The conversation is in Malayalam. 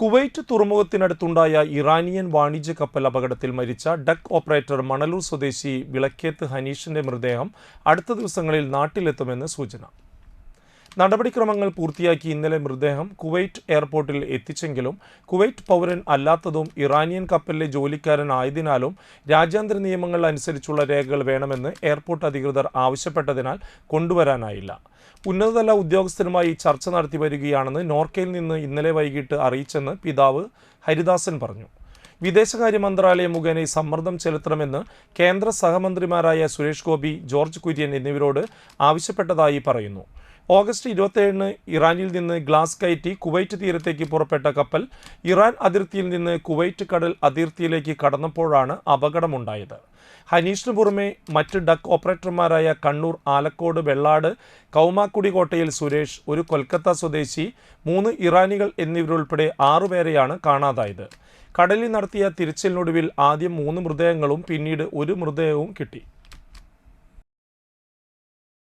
കുവൈറ്റ് തുറമുഖത്തിനടുത്തുണ്ടായ ഇറാനിയൻ വാണിജ്യ കപ്പൽ അപകടത്തിൽ മരിച്ച ഡക്ക് ഓപ്പറേറ്റർ മണലൂർ സ്വദേശി വിളക്കേത്ത് ഹനീഷിന്റെ മൃതദേഹം അടുത്ത ദിവസങ്ങളിൽ നാട്ടിലെത്തുമെന്ന് സൂചന. നടപടിക്രമങ്ങൾ പൂർത്തിയാക്കി ഇന്നലെ മൃതദേഹം കുവൈറ്റ് എയർപോർട്ടിൽ എത്തിച്ചെങ്കിലും കുവൈറ്റ് പൗരൻ അല്ലാത്തതും ഇറാനിയൻ കപ്പലിലെ ജോലിക്കാരനായതിനാലും രാജ്യാന്തര നിയമങ്ങൾ അനുസരിച്ചുള്ള രേഖകൾ വേണമെന്ന് എയർപോർട്ട് അധികൃതർ ആവശ്യപ്പെട്ടതിനാൽ കൊണ്ടുവരാനായില്ല. ഉന്നതതല ഉദ്യോഗസ്ഥരുമായി ചർച്ച നടത്തി വരികയാണെന്ന് നോർക്കയിൽ നിന്ന് ഇന്നലെ വൈകിട്ട് അറിയിച്ചെന്ന് പിതാവ് ഹരിദാസൻ പറഞ്ഞു. വിദേശകാര്യ മന്ത്രാലയം മുഖേന സമ്മർദ്ദം ചെലുത്തണമെന്ന് കേന്ദ്ര സഹമന്ത്രിമാരായ സുരേഷ് ഗോപി ജോർജ് കുര്യൻ എന്നിവരോട് ആവശ്യപ്പെട്ടതായി പറയുന്നു. ഓഗസ്റ്റ് ഇരുപത്തേഴിന് ഇറാനിൽ നിന്ന് ഗ്ലാസ് കയറ്റി കുവൈറ്റ് തീരത്തേക്ക് പുറപ്പെട്ട കപ്പൽ ഇറാൻ അതിർത്തിയിൽ നിന്ന് കുവൈറ്റ് കടൽ അതിർത്തിയിലേക്ക് കടന്നപ്പോഴാണ് അപകടമുണ്ടായത്. ഹനീഷിന് പുറമെ മറ്റ് ഡക്ക് ഓപ്പറേറ്റർമാരായ കണ്ണൂർ ആലക്കോട് വെള്ളാട് കൗമാക്കുടി കോട്ടയിൽ സുരേഷ് ഒരു കൊൽക്കത്ത സ്വദേശി മൂന്ന് ഇറാനികൾ എന്നിവരുൾപ്പെടെ ആറുപേരെയാണ് കാണാതായത്. കടലിൽ നടത്തിയ തിരച്ചിലിനൊടുവിൽ ആദ്യം മൂന്ന് മൃതദേഹങ്ങളും പിന്നീട് ഒരു മൃതദേഹവും കിട്ടി.